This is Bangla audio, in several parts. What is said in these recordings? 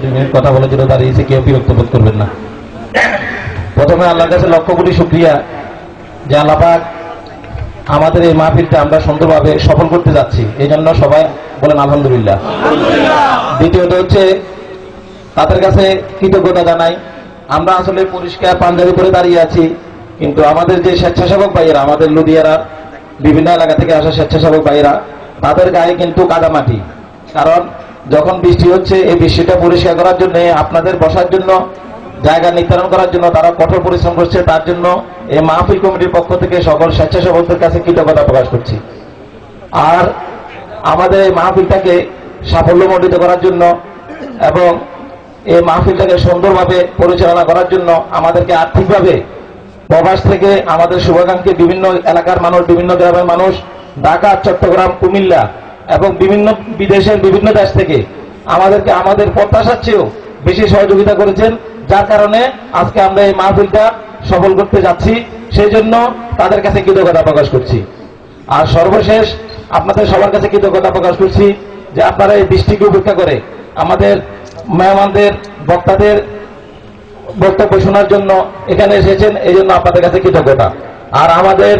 দুই মিনিট কথা বলার জন্য দাঁড়িয়েছি কেউ বিরক্ত বোধ করবেন না। প্রথমে আল্লাহর কাছে লক্ষ কোটি শুক্রিয়া যে আল্লাপাক আমাদের এই মাহফিলটা আমরা সুন্দরভাবে সফল করতে যাচ্ছি। এই জন্য সবাই বলেন আলহামদুলিল্লাহ। দ্বিতীয়ত হচ্ছে তাদের কাছে কৃতজ্ঞতা জানাই। আমরা আসলে পরিষ্কার পাঞ্জাবি পরে দাঁড়িয়ে আছি কিন্তু আমাদের যে স্বেচ্ছাসেবক ভাইয়েরা আমাদের লুধিয়ারা বিভিন্ন এলাকা থেকে আসা স্বেচ্ছাসেবক ভাইয়েরা তাদের গায়ে কিন্তু কাদামাটি। কারণ যখন বৃষ্টি হচ্ছে, এই বৃষ্টিটা পরিষ্কার করার জন্য, আপনাদের বসার জন্য, জায়গা নির্ধারণ করার জন্য তারা কঠোর পরিশ্রম করছে। তার জন্য এই মাহফিল কমিটির পক্ষ থেকে সকল স্বেচ্ছাসেবকদের কাছে কৃতজ্ঞতা প্রকাশ করছি। আর আমাদের এই মাহফিলটাকে সাফল্যমণ্ডিত করার জন্য এবং এই মাহফিলটাকে সুন্দরভাবে পরিচালনা করার জন্য আমাদেরকে আর্থিকভাবে প্রবাস থেকে আমাদের শুভাকাঙ্ক্ষী বিভিন্ন এলাকার মানুষ, বিভিন্ন গ্রামের মানুষ, ঢাকা, চট্টগ্রাম, কুমিল্লা এবং বিভিন্ন বিদেশের বিভিন্ন দেশ থেকে আমাদেরকে আমাদের প্রত্যাশার চেয়েও বেশি সহযোগিতা করেছেন, যার কারণে আজকে আমরা এই মাহফিলটা সফল করতে যাচ্ছি। সেই জন্য তাদের কাছে কৃতজ্ঞতা প্রকাশ করছি। আর সর্বশেষ আপনাদের সবার কাছে কৃতজ্ঞতা প্রকাশ করছি যে আপনারা এই বৃষ্টিকে উপেক্ষা করে আমাদের মেহমানদের, বক্তাদের বক্তব্য শোনার জন্য এখানে এসেছেন এই জন্য আপনাদের কাছে কৃতজ্ঞতা। আর আমাদের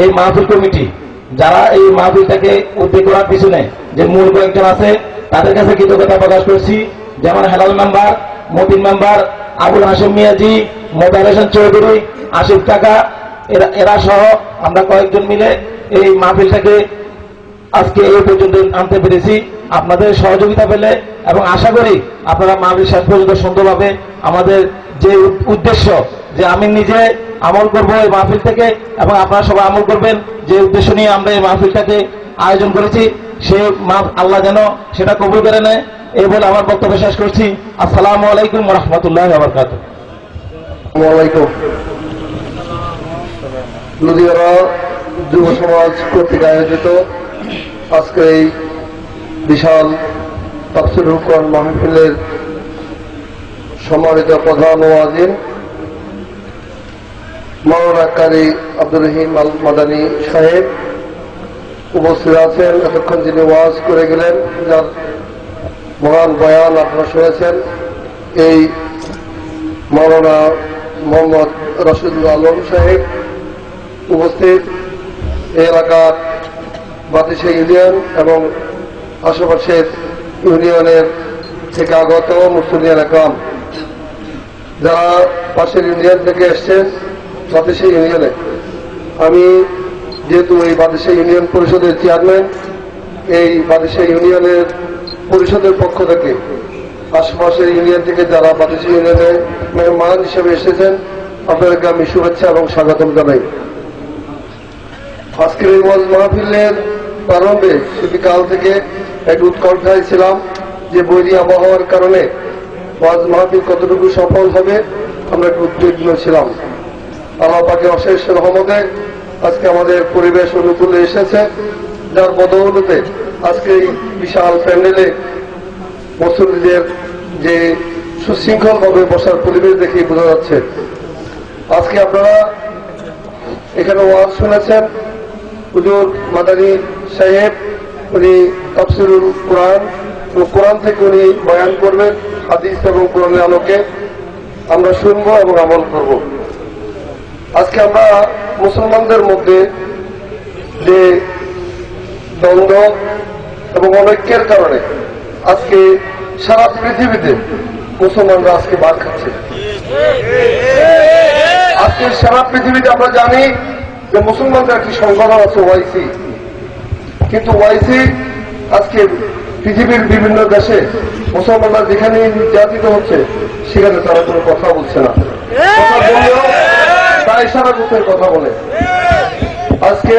এই মাহফিল কমিটি যারা এই মাহফিলটাকে উদ্যোগ করার পিছনে যে মূল কয়েকজন আছে, তাদের কাছে কৃতজ্ঞতা প্রকাশ করছি। যেমন হেলাল মেম্বার, মতিন মেম্বার, আবুল হাসিম মিয়াজি মোতার হোসেন চৌধুরী, আশিফ টাকা এরা এরা সহ আমরা কয়েকজন মিলে এই মাহফিলটাকে আজকে এই পর্যন্ত আনতে পেরেছি। আপনাদের সহযোগিতা পেলে এবং আশা করি আপনারা মাহফিল শেষ পর্যন্ত সুন্দরভাবে আমাদের যে উদ্দেশ্য যে আমি নিজে আমল করব এই মাহফিল থেকে এবং আপনারা সবাই আমল করবেন। যে উদ্দেশ্য নিয়ে আমরা এই মাহফিলটাকে আয়োজন করেছি, সে মাহ- আল্লাহ যেন সেটা কবুল করে নেয়, এই বলে আমার বক্তব্য শেষ করছি। আসসালামু আলাইকুম রহমতুল্লাহ আবরকাত লুধিয়ানা যুব সমাজ কর্তৃক আয়োজিত আজকে এই বিশাল তাফসির হুকন মাহফিলের সম্মানিত প্রধান ওয়াজিন মনোনাকারী আব্দুর রহিম আল মাদানী সাহেব উপস্থিত আছেন, এতক্ষণ যিনি ওয়াজ করে গেলেন, যার মহান বয়ান আপনারা শুনেছেন, এই মৌলানা মোহাম্মদ রশিদুল আলম সাহেব উপস্থিত এলাকার বাতিশা ইউনিয়ন এবং আশেপাশের ইউনিয়নের থেকে আগত মুসলিম এলাকাম যারা পাশের ইউনিয়ন থেকে এসছেন বাতিশা ইউনিয়নে। আমি যেহেতু এই বাতিশা ইউনিয়ন পরিষদের চেয়ারম্যান, এই বাতিশা ইউনিয়নের পরিষদের পক্ষ থেকে আশপাশের ইউনিয়ন থেকে যারা বাতিশা ইউনিয়নে মেহমান হিসেবে এসেছেন, আপনাদেরকে আমি শুভেচ্ছা এবং স্বাগতম জানাই। আজকের এই মাহফিলের প্রারম্ভে বিকাল থেকে এক উৎকণ্ঠায় ছিলাম যে বৈরী আবহাওয়ার কারণে ওয়াজ মাহফিল কতটুকু সফল হবে, আমরা একটু উদ্বিগ্ন ছিলাম। আল্লাহ পাকে অশেষ রহমতে আজকে আমাদের পরিবেশ অনুকূলে এসেছে। যার বদৌলতে আজকে এই বিশাল প্যান্ডেলে মুসলিমদের যে সুশৃঙ্খলভাবে বসার পরিবেশ দেখে বোঝা যাচ্ছে। আজকে আপনারা এখানে ওয়াজ শুনেছেন। হুজুর মাদানী সাহেব, উনি তফসিরুল কোরআন কোরআন থেকে উনি বয়ান করবেন, হাদিস এবং কোরআনের আলোকে। আমরা শুনব এবং আমল করব। আজকে আমরা মুসলমানদের মধ্যে যে দ্বন্দ্ব এবং অনৈক্যের কারণে আজকে সারা পৃথিবীতে মুসলমানরা আজকে বাদ খাচ্ছে। আজকে সারা পৃথিবীতে আমরা জানি যে মুসলমানদের একটি সংগঠন আছে ওয়াইসি। কিন্তু ওয়াইসি আজকে পৃথিবীর বিভিন্ন দেশে মুসলমানরা যেখানে নির্যাতিত হচ্ছে, সেখানে তারা কোনো কথা বলছে না। কথা বললেও তারা ইশারা গ্রুপের কথা বলে। আজকে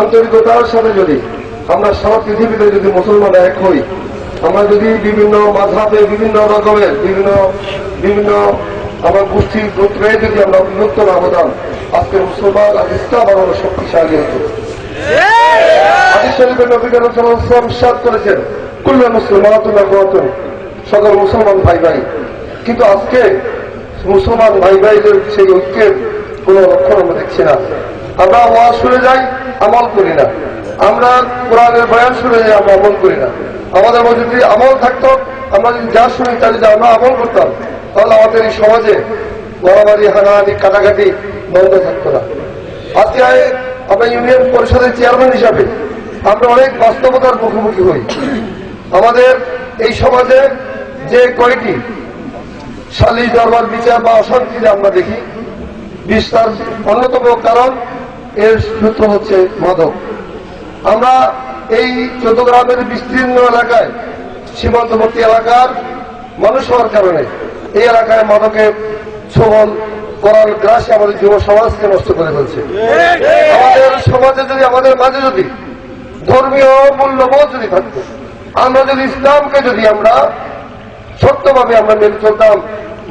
আন্তরিকতার সাথে যদি আমরা সারা পৃথিবীতে যদি মুসলমান এক হই, আমরা যদি বিভিন্ন মাঝাবে বিভিন্ন রকমের বিভিন্ন বিভিন্ন আমার গোষ্ঠী গোত্রে যদি আমরা বিভক্ত না হতাম, আজকে মুসলমান আর ইসলাম আরও শক্তিশালী হতো। শরীফের নবী করিম সাল্লাল্লাহু আলাইহি ওয়াসাল্লাম ইরশাদ করেছেন? কুল্লু আখওয়াতুন সকল মুসলমান ভাই ভাই কিন্তু আজকে মুসলমান ভাই ভাইদের সেই ঐক্যের কোন লক্ষণ আমরা দেখছি না। আমরা ওয়াজ শুনে যাই, আমল করি না। আমরা কোরআনের বয়ান শুনে যাই, আমরা আমল করি না। আমাদের মধ্যে যদি আমল থাকতো, আমরা যদি যা শুনি তা যদি আমরা আমল করতাম, তাহলে আমাদের এই সমাজে মারামারি, হানাহানি, কাটাকাটি বন্ধ থাকতো না। আজকে আমরা ইউনিয়ন পরিষদের চেয়ারম্যান হিসাবে আমরা অনেক বাস্তবতার মুখোমুখি হই। আমাদের এই সমাজে যে কয়টি সালিশ দরবার বিচার বা অশান্তিতে আমরা দেখি। বিস্তার অন্যতম কারণ, এর সূত্র হচ্ছে মাদক। আমরা এই চৌদ্দগ্রামের বিস্তীর্ণ এলাকায়, সীমান্তবর্তী এলাকার মানুষ হওয়ার কারণে এই এলাকায় মাদকের সবল করার গ্রাসে আমাদের যুব সমাজকে নষ্ট করে ফেলছে। আমাদের সমাজে যদি, আমাদের মাঝে যদি ধর্মীয় মূল্যবোধ যদি থাকতো, আমরা যদি ইসলামকে যদি আমরা সত্যভাবে আমরা মেনে চলতাম,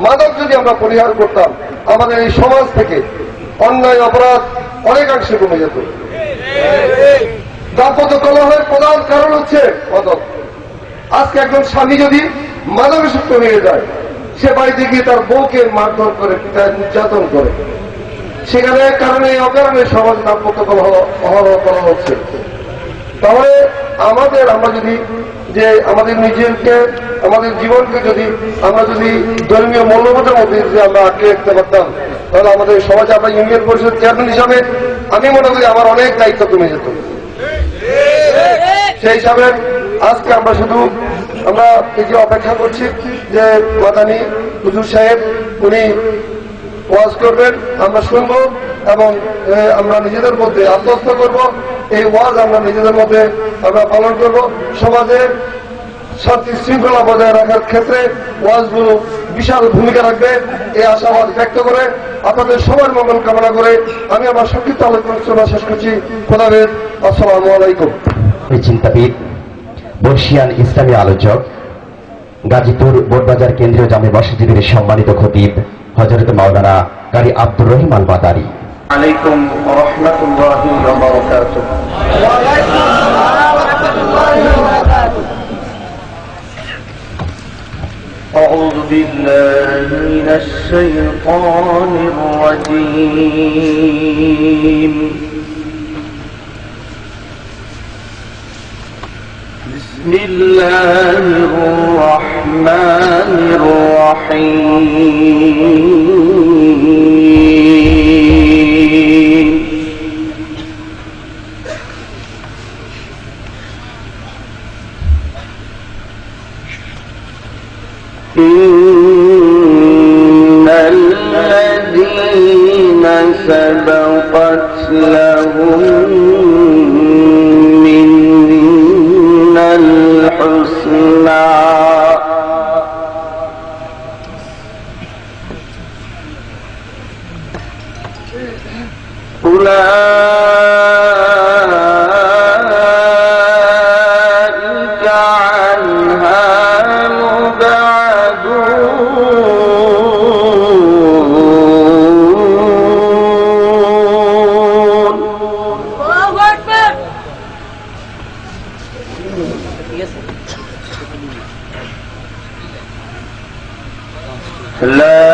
মাদক যদি আমরা পরিহার করতাম, আমাদের এই সমাজ থেকে অন্যায়, অপরাধ অনেকাংশে কমে যেত। দাম্পত্য কলহের প্রধান কারণ হচ্ছে মাদক। আজকে একজন স্বামী যদি মাদকাসক্ত হয়ে যায়, সে বাড়িতে গিয়ে তার বউকে মারধর করে পিতায় নির্যাতন করে। সেখানে কারণে অকারণে সমাজ দাম্পত্য কলহ অহরহ করা হচ্ছে। তাহলে আমাদের, আমরা যদি যে আমাদের নিজেকে আমাদের জীবনকে যদি আমরা যদি ধর্মীয় মূল্যবোধের মধ্যে যদি আমরা আটকে রাখতে পারতাম, তাহলে আমাদের সমাজে আমরা ইউনিয়ন পরিষদ চেয়ারম্যান হিসাবে আমি মনে করি আমার অনেক দায়িত্ব কমে যেত। সেই হিসাবে আজকে আমরা শুধু আমরা এই যে অপেক্ষা করছি যে মাদানী হুজুর সাহেব, উনি ওয়াজ করবেন, আমরা শুনব এবং আমরা নিজেদের মধ্যে আত্মস্থ করব। এই ওয়াজ আমরা নিজেদের মধ্যে আমরা পালন করব। সমাজে শান্তি শৃঙ্খলা বজায় রাখার ক্ষেত্রে ওয়াজগুলো বিশাল ভূমিকা রাখবে, এই আশাবাদ ব্যক্ত করে আপনাদের সবার মঙ্গল কামনা করে আমি আমার সংক্ষিপ্ত আলোচনা শেষ করছি। খোদাবেদ আসসালামু আলাইকুম। চিন্তাবিদ, বর্ষিয়ান ইসলামী আলোচক, গাজীপুর বোটবাজার কেন্দ্রীয় জামে মসজিদের সম্মানিত খতিব হজরত মাওলানা কারি আব্দুর রহিম আল মাদারি عليكم ورحمة الله وبركاته. أعوذ بالله من الشيطان الرجيم. بسم الله الحسنى لا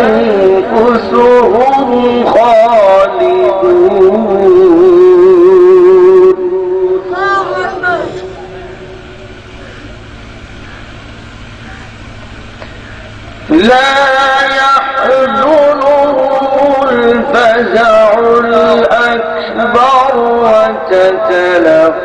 أنفسهم خالدون. لا يحزنهم الفزع الأكبر وتتلف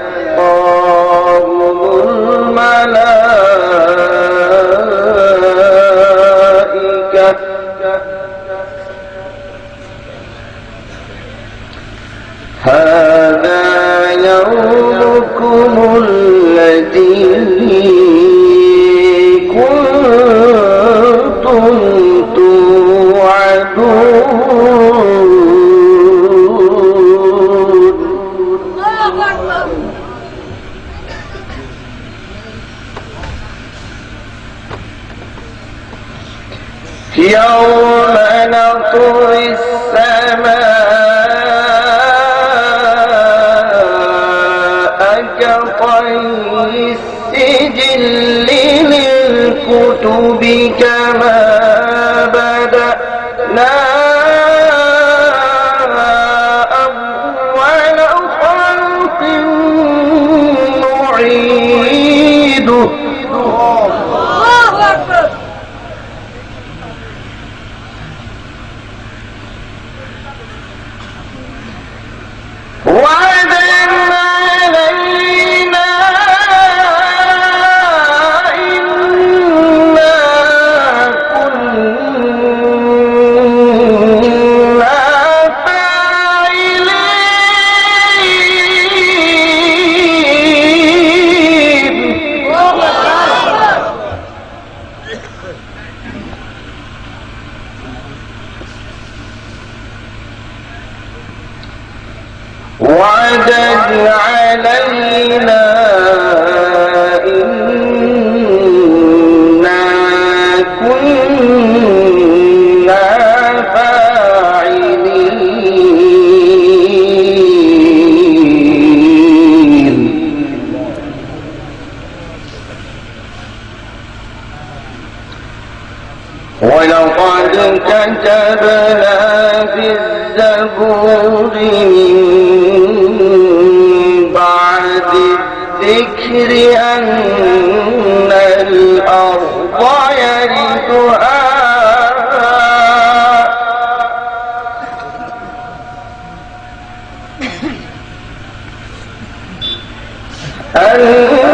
يوم نطوي السماء كطي السجل للكتب كما كتبنا في الزبور من بعد الذكر أن الأرض يرثها. أن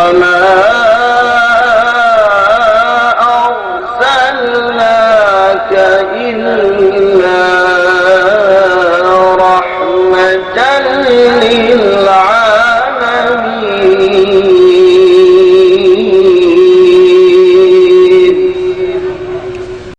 وما